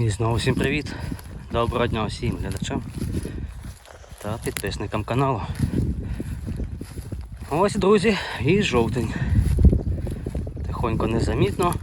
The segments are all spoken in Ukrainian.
І знову всім привіт! Доброго дня всім глядачам та підписникам каналу. Ось, друзі, і жовтень. Тихонько незамітно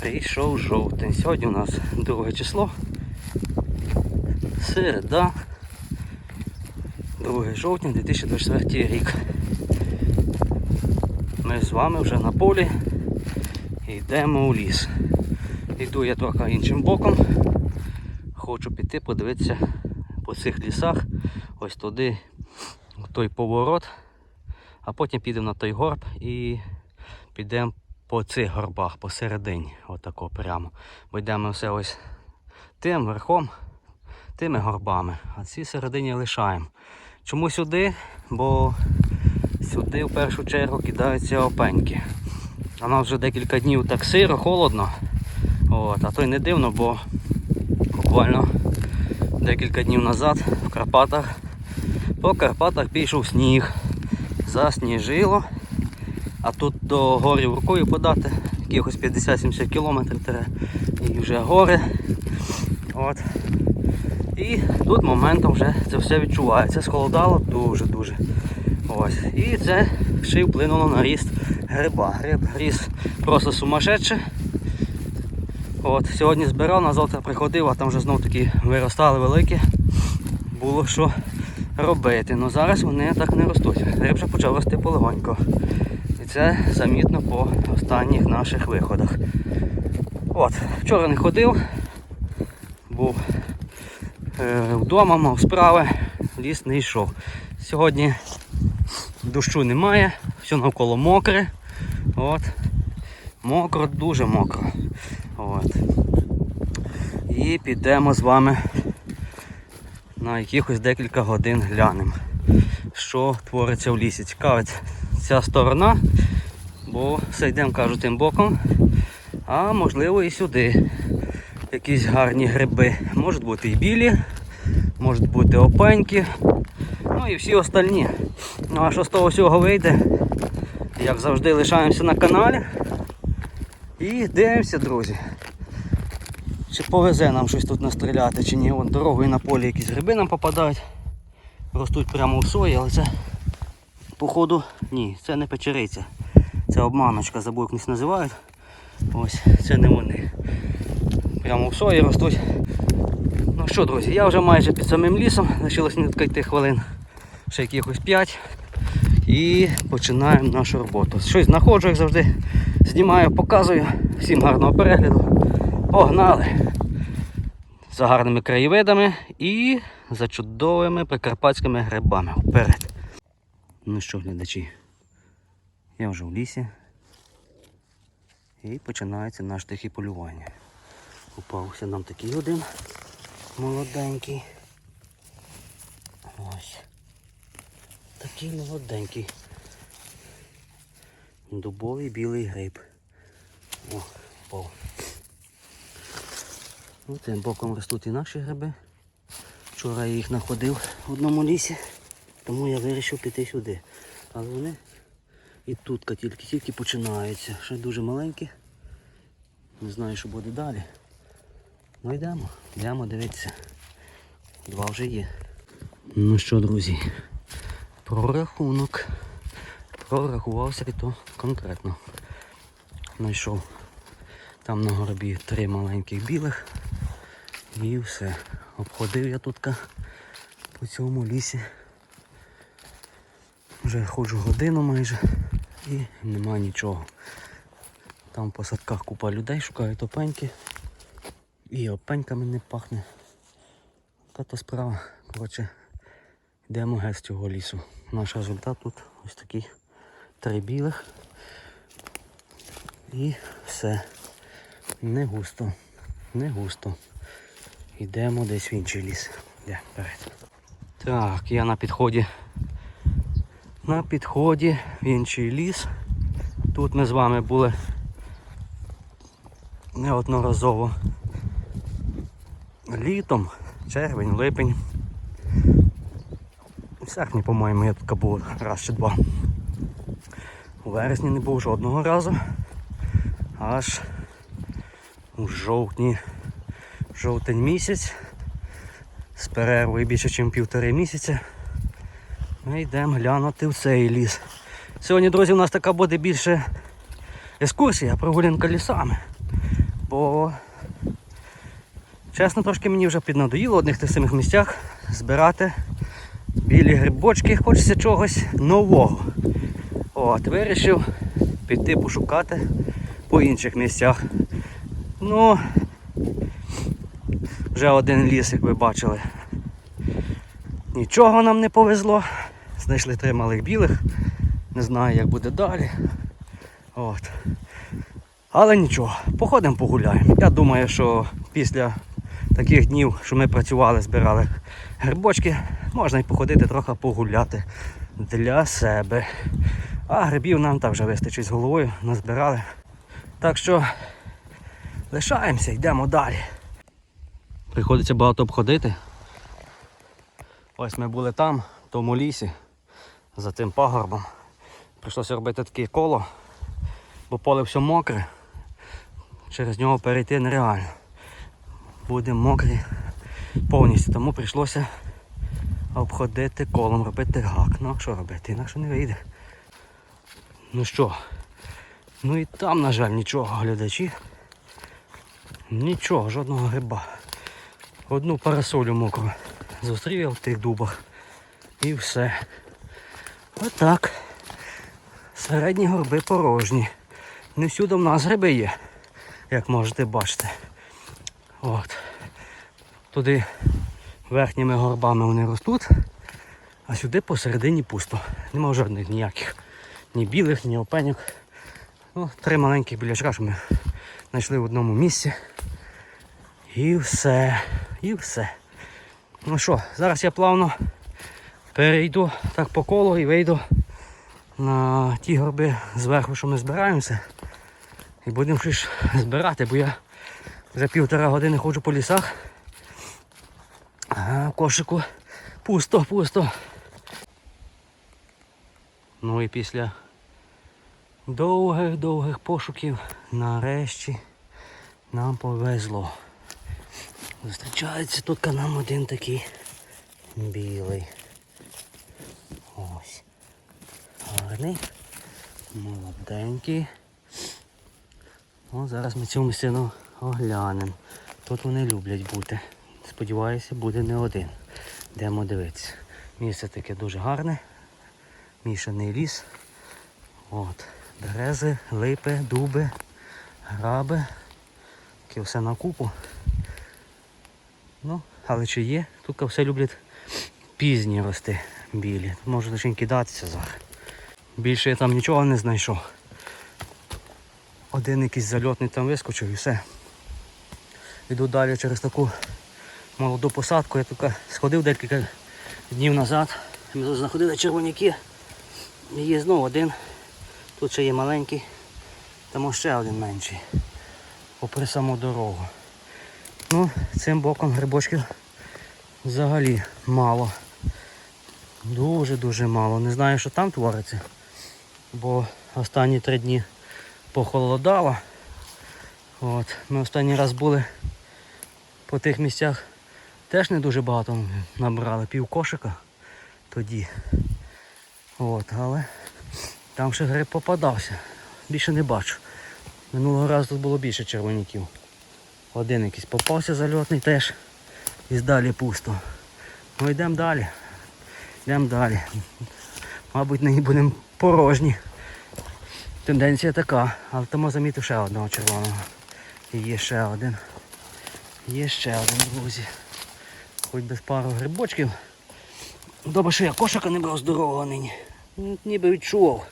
прийшов жовтень. Сьогодні у нас друге число. Середа. 2 жовтня 2024 рік. Ми з вами вже на полі йдемо у ліс. Йду я трохи іншим боком. Хочу піти подивитися по цих лісах, ось туди, в той поворот, а потім підемо на той горб і підемо по цих горбах посередині. Отако прямо. Бо йдемо все ось тим верхом, тими горбами, а ці середині лишаємо. Чому сюди? Бо сюди в першу чергу кидаються опеньки. А нам вже декілька днів так сиро, холодно. От, а то й не дивно, бо буквально декілька днів назад в Карпатах по Карпатах пішов сніг, засніжило, а тут до горів рукою подати, якихось 50-70 кілометрів і вже гори. От. І тут моментом вже це все відчувається. Схолодало дуже-дуже. Ось. І це ще й вплинуло на ріст гриба. Гриб ріс просто сумасшедше. От, Сьогодні збирав, на завтра приходив, а там вже знов таки виростали великі. Було що робити. Ну зараз вони так не ростуть. Гриб вже почав рости полегонько. І це замітно по останніх наших виходах. От, Вчора не ходив, був е, вдома, мав справи, ліс не йшов. Сьогодні дощу немає, все навколо мокре. От. Мокро, дуже мокро. От. І підемо з вами на якихось декілька годин глянемо, що твориться в лісі. Цікавить ця сторона, бо все йдемо, кажу, тим боком. А можливо і сюди якісь гарні гриби. Можуть бути і білі, можуть бути опеньки, ну і всі остальні. Ну а що з того всього вийде, як завжди лишаємося на каналі. І дивимося, друзі. Чи повезе нам щось тут настріляти, чи ні. Вон дорогою на полі якісь гриби нам попадають. Ростуть прямо у сої, але це походу ні, це не печериця. Це обманочка, забув як них називають. Ось, це не вони. Прямо в сої ростуть. Ну що, друзі, я вже майже під самим лісом, лишилось не йти хвилин, ще якихось 5. І починаємо нашу роботу. Щось знаходжу, як завжди, знімаю, показую. Всім гарного перегляду. Погнали! За гарними краєвидами і за чудовими прикарпатськими грибами. Вперед. Ну що, глядачі, я вже в лісі. І починається наш тихе полювання. Попався нам такий один молоденький. Ось. Такий молоденький. Дубовий білий гриб. О, впав. Ну, Цим боком ростуть і наші гриби. Вчора я їх знаходив в одному лісі, тому я вирішив піти сюди. Але вони і тут тільки-тільки починаються. Ще дуже маленькі. Не знаю, що буде далі. Ну йдемо, йдемо дивитися. Два вже є. Ну що, друзі, прорахунок. Прорахувався і то конкретно. Знайшов там на горобі три маленьких білих. І все. Обходив я тут по цьому лісі. Вже ходжу годину майже і нема нічого. Там в посадках купа людей шукають опеньки. І опеньками не пахне. Та то справа. Коротше, йдемо геть з цього лісу. Наш результат тут ось такий три білих. І все. Не густо. Не густо. Йдемо десь в інший ліс. Де. Так, я на підході. На підході в інший ліс. Тут ми з вами були неодноразово. Літом, червень, липень. В серпні, по-моєму, я тут був раз чи два. У вересні не був жодного разу. Аж у жовтні Жовтень місяць. З перервою більше, ніж півтори місяця. Ми йдемо глянути в цей ліс. Сьогодні, друзі, у нас така буде більше екскурсія, прогулянка лісами. Бо, чесно, трошки мені вже піднадоїло в одних тих самих місцях збирати білі грибочки, хочеться чогось нового. От, вирішив піти пошукати по інших місцях. Ну, вже один ліс, як ви бачили. Нічого нам не повезло. Знайшли три малих білих. Не знаю, як буде далі. От. Але нічого, походимо погуляємо. Я думаю, що після таких днів, що ми працювали, збирали грибочки, можна й походити трохи погуляти для себе. А грибів нам так вже вистачить з головою, назбирали. Так що лишаємося, йдемо далі. Приходиться багато обходити. Ось ми були там, в тому лісі, за тим пагорбом. Прийшлося робити таке коло, бо поле все мокре. Через нього перейти нереально. Будемо мокрі повністю, тому прийшлося обходити колом, робити гак. Ну а що робити, інакше не вийде. Ну що, ну і там, на жаль, нічого, глядачі. Нічого, жодного гриба. Одну парасолю мокру зустрів я в тих дубах. І все. Отак. Середні горби порожні. Не всюди в нас гриби є, як можете бачити. От. Туди верхніми горбами вони ростуть, а сюди посередині пусто. Нема жодних ніяких. Ні білих, ні опеньок. Ну, три маленьких білячка, що ми знайшли в одному місці. І все. І все. Ну що, зараз я плавно перейду так по колу і вийду на ті горби зверху, що ми збираємося. І будемо щось збирати, бо я вже півтора години ходжу по лісах. А кошику пусто, пусто. Ну і після довгих-довгих пошуків нарешті нам повезло. Зустрічається тут нам один такий білий. Ось. Гарний. Молоденький. О, зараз ми цю місцину оглянемо. Тут вони люблять бути. Сподіваюся, буде не один. Йдемо дивитися. Місце таке дуже гарне. Мішаний ліс. От. Берези, липи, дуби, граби. Таке все на купу. Ну, але чи є? Тут все люблять пізні рости білі. Тут може лише кидатися зараз. Більше я там нічого не знайшов. Один якийсь зальотний там вискочив і все. Йду далі через таку молоду посадку. Я тільки сходив декілька днів назад. Ми тут знаходили червоняки. І є знову один. Тут ще є маленький. Там ще один менший. Попри саму дорогу. Ну, цим боком грибочків взагалі мало. Дуже-дуже мало. Не знаю, що там твориться. Бо останні три дні похолодало. От. Ми останній раз були по тих місцях. Теж не дуже багато набрали, пів кошика тоді. От, але там ще гриб попадався. Більше не бачу. Минулого разу тут було більше червоняків. Один якийсь попався зальотний теж. І далі пусто. Ну йдемо далі. Йдемо далі. Мабуть, нині будемо порожні. Тенденція така, але тому замітив ще одного червоного. І є ще один. Є ще один, друзі. Хоч без пару грибочків. Добре, що я кошика не брав здорового нині. Ніби відчував,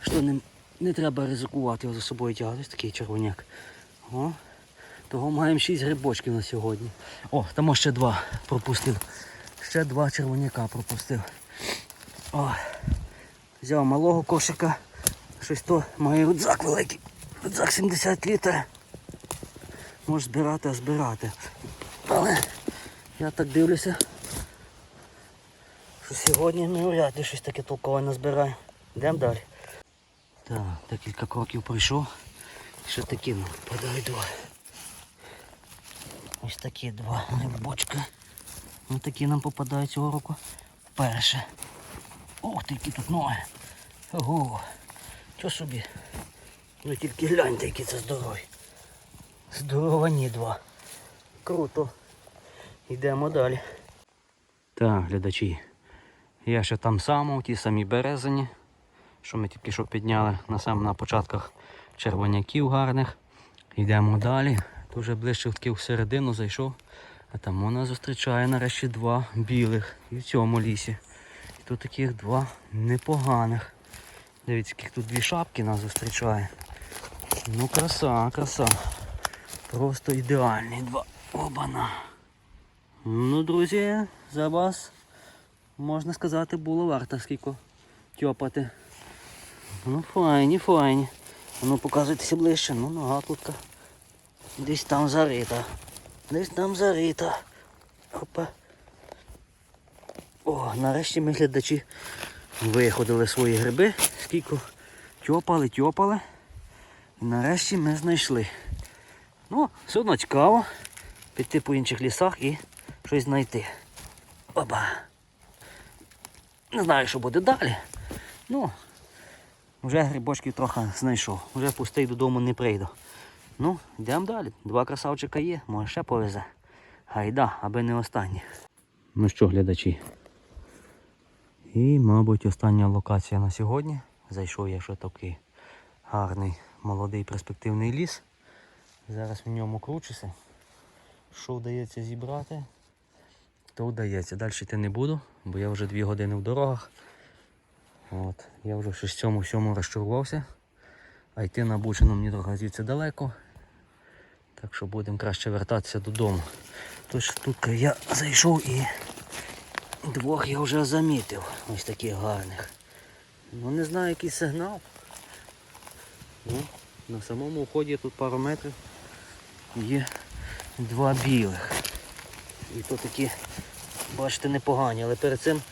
що не, не треба ризикувати його за собою тягати. Ось такий червоняк. О, того маємо 6 грибочків на сьогодні. О, там ще два пропустив. Ще два червоняка пропустив. О, взяв малого кошика. Щось то має рюкзак великий. Рюкзак 70 літрів. Може збирати, а збирати. Але я так дивлюся, що сьогодні ми вряд ли щось таке толкове назбираю. Йдемо далі. Так, декілька кроків пройшов. Ще такі подойду. Ось такі два грибочки. Ось такі нам попадають цього року вперше. Ох які тут ноги. Ого. Що собі? Ви тільки гляньте, які це здорові. Здоровані два. Круто. Йдемо далі. Так, глядачі. Я ще там сам, у тій самій березині, що ми тільки що підняли на сам на початках червоняків гарних. Йдемо далі. Тут вже ближче таки в середину зайшов. А там вона зустрічає нарешті два білих. І в цьому лісі. І тут таких два непоганих. Дивіться, яких тут дві шапки нас зустрічає. Ну краса, краса. Просто ідеальні два. Обана. Ну, друзі, за вас, можна сказати, було варто скільки тьопати. Ну, файні, файні. Ну, показуйтеся ближче. Ну, нога тут. Десь там зарита. Десь там зарита. Опа. О, нарешті ми глядачі виходили свої гриби. Скільки тьопали, тьопали. Нарешті ми знайшли. Ну, все одно цікаво. Піти по інших лісах і щось знайти. Оба. Не знаю, що буде далі. Ну, вже грибочків трохи знайшов. Вже пустий додому не прийду. Ну, йдемо далі. Два красавчика є, може ще повезе. Гайда, аби не останні. Ну що, глядачі. І, мабуть, остання локація на сьогодні. Зайшов я ще такий гарний молодий перспективний ліс. Зараз в ньому кручуся. Що вдається зібрати, то вдається. Далі йти не буду, бо я вже дві години в дорогах. От, я вже в шістьому сьому розчарувався. А йти на Бучину мені трохи звідси далеко. Так що будемо краще вертатися додому. Тож тут я зайшов і двох я вже замітив. Ось таких гарних. Ну не знаю який сигнал. Ну, на самому вході тут пару метрів є два білих. І то такі, бачите, непогані, але перед цим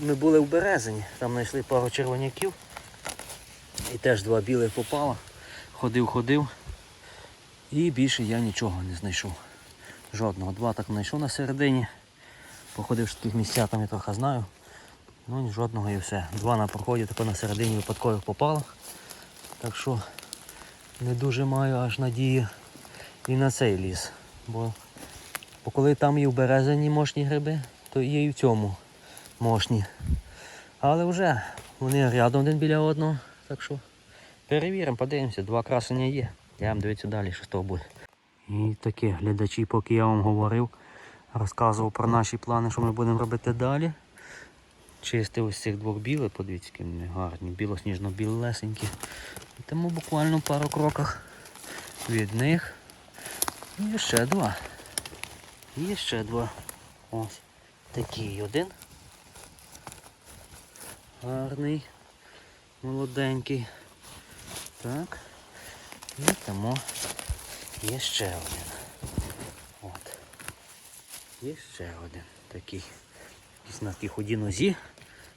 ми були в Березині, там знайшли пару червоняків. І теж два білих попало. Ходив, ходив. І більше я нічого не знайшов. Жодного. Два так знайшов на середині. Походив в таких місцях, там я трохи знаю. Ну жодного і все. Два на проході, тако на середині випадково попало. Так що не дуже маю аж надії і на цей ліс. Бо, бо коли там і в березині мощні гриби, то є і в цьому мощні. Але вже вони рядом один біля одного. Так що перевіримо, подивимося, два красення є. Я вам дивіться далі, що з того буде. І таке, глядачі, поки я вам говорив, розказував про наші плани, що ми будемо робити далі. Чистив ось цих двох білих, подивіться, які вони гарні, білосніжно-білесенькі. Тому буквально пару кроках від них. І ще два. І ще два. Ось такий один. Гарний, молоденький. Так. І тому є ще один. От. Є ще один такий. Десь на такій худі нозі.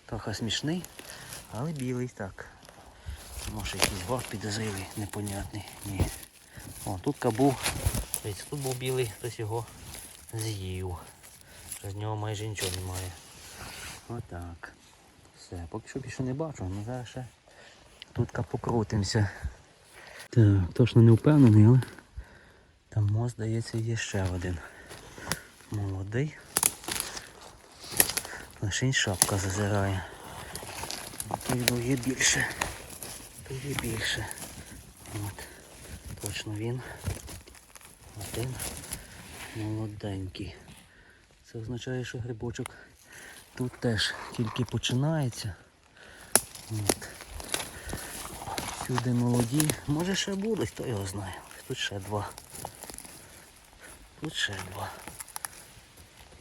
Трохи смішний, але білий так. Може якийсь баг підозрілий, непонятний. Ні. О, тут. Дивіться, тут був білий, хтось його з'їв. З нього майже нічого немає. Отак. Все, поки що більше не бачу, але зараз ще тут покрутимося. Так, точно не впевнений, але там мост, здається, є ще один. Молодий. Лишень шапка зазирає. Тут є більше. Тут є більше. От. Точно він. Один молоденький. Це означає, що грибочок тут теж тільки починається. От. Сюди молоді. Може ще будуть, хто його знає. Тут ще два. Тут ще два.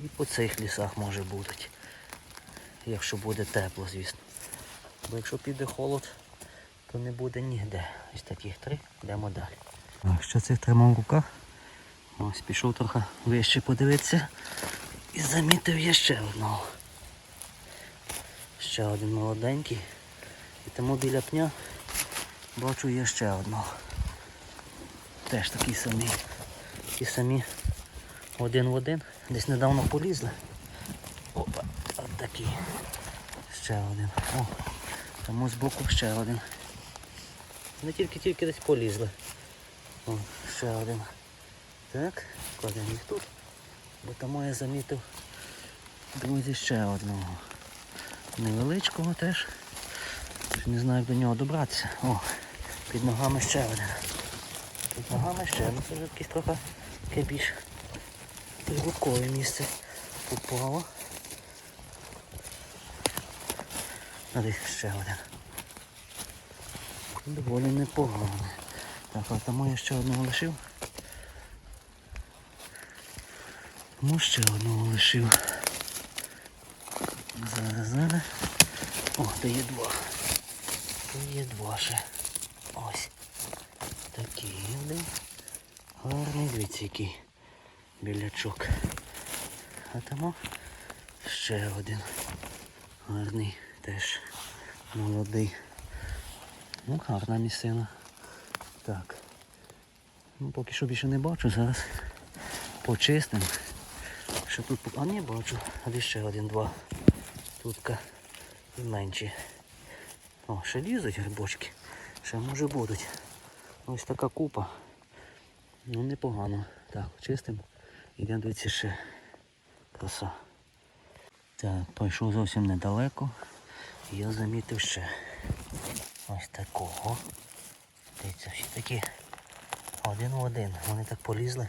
І по цих лісах може будуть. Якщо буде тепло, звісно. Бо якщо піде холод, то не буде ніде. Ось таких три, йдемо далі. Так, що цих тримав в. Ось пішов трохи вище подивитися. І замітив я ще одного. Ще один молоденький. І тому біля пня бачу є ще одного. Теж такий самий. Ті самі один в один. Десь недавно полізли. Опа, от такий. Ще один. О, тому збоку ще один. Вони тільки-тільки десь полізли. О, ще один. Так, кладемо їх тут. Бо тому я замітив, друзі, ще одного. Невеличкого теж. Не знаю, як до нього добратися. О, під ногами ще один. Під ногами ще, ну це вже якесь трохи таке більш прибуткове місце попало. А ще один. Доволі непогано. Так, а тому я ще одного лишив. Тому ще одного лишив. Зараз, зараз. О, то є два. То є два ще. Такий. Гарний дивіться який білячок. А тому ще один. Гарний теж молодий. Ну, гарна місцина. Так. Ну, поки що більше не бачу, зараз почистимо. Що тут А не бачу. А ще один, два. Тутка і менші. О, ще лізуть грибочки. Ще може будуть. Ось така купа. Ну непогано. Так, чистимо. Йдемо дивитися ще. Краса. Так, пройшов зовсім недалеко. Я замітив ще ось такого. Дивіться, всі такі один в один. Вони так полізли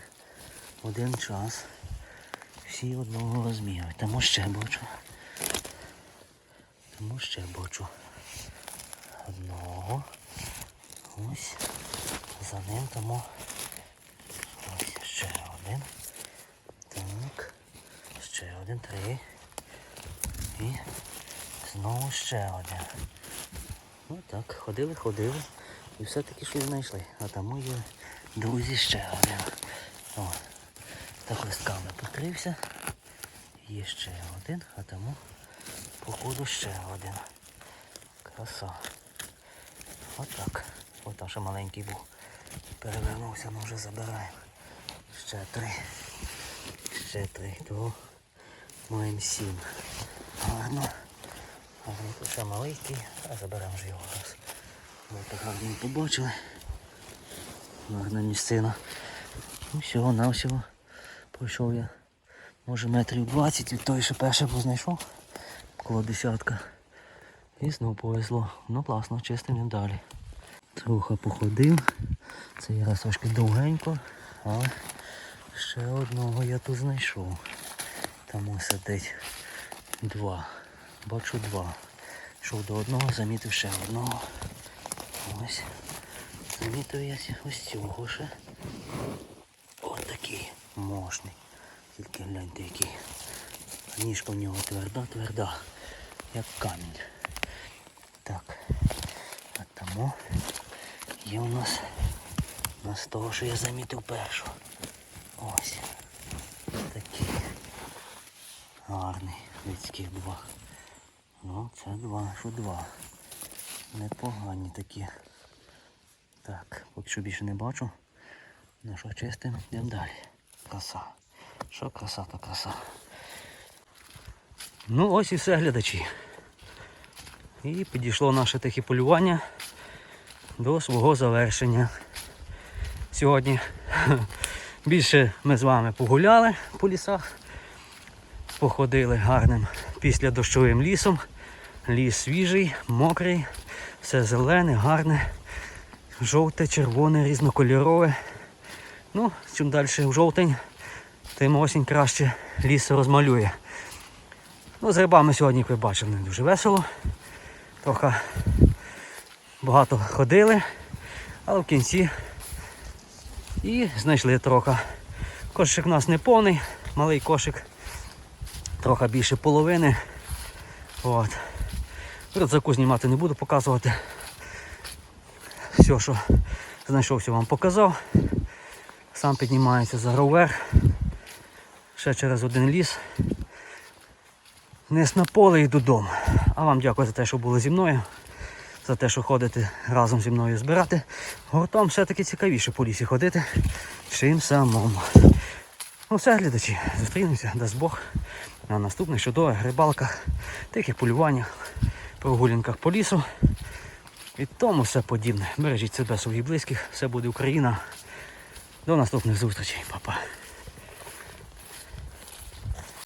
в один час. Всі одного розміру. Тому ще бачу. Тому ще бачу. Одного. Ось. За ним тому. Ось ще один. Так. Ще один, три. І знову ще один. Ну так, ходили, ходили. І все-таки щось знайшли. А тому є друзі ще один. О, так листками покрився. Є ще один, а тому походу ще один. Краса. Отак. От ще маленький був. Перевернувся, ми вже забираємо. Ще три. Ще три. Того маємо сім. Гарно. Гарно, тут ще маленький, а заберемо вже його раз. Ми так гарно побачили. Гарна місцина. Ну всього навсього пройшов я. Може метрів 20 від той, що перше був знайшов. Коло десятка. І знову повезло. Ну класно, чистим далі. Трохи походив. Цей раз трошки довгенько, але ще одного я тут знайшов. Там ось сидить два. Бачу два. Йшов до одного, замітив ще одного. Ось. Замітив я ось цього ще. Ось такий мощний. Тільки гляньте який. Ніжка в нього тверда, тверда, як камінь. Так. А тому є у нас у того, що я замітив першу. Ось. Такий гарний. Людських два. Ну, це два, що два. Непогані такі. Так, поки що більше не бачу. Ну що, чистим, йдемо далі. Краса. Що краса, то краса. Ну ось і все, глядачі. І підійшло наше таке полювання до свого завершення. Сьогодні більше ми з вами погуляли по лісах, походили гарним після дощовим лісом. Ліс свіжий, мокрий, все зелене, гарне, жовте, червоне, різнокольорове. Ну, чим далі в жовтень, тим осінь краще ліс розмалює. Ну, з грибами сьогодні, як ви бачили, не дуже весело. Трохи багато ходили, але в кінці і знайшли трохи. Кошик у нас не повний, малий кошик, трохи більше половини. От. Рюкзаку знімати не буду показувати. Все, що знайшов, все вам показав. Сам піднімається за вверх. Ще через один ліс. Вниз на поле і додому. А вам дякую за те, що були зі мною. За те, що ходите разом зі мною збирати. Гуртом все-таки цікавіше по лісі ходити, чим самому. Ну все, глядачі, зустрінемося, дасть Бог, на наступних чудових рибалках, тихих полюваннях, прогулянках по лісу. І тому все подібне. Бережіть себе, своїх близьких, все буде Україна. До наступних зустрічей, Па-па.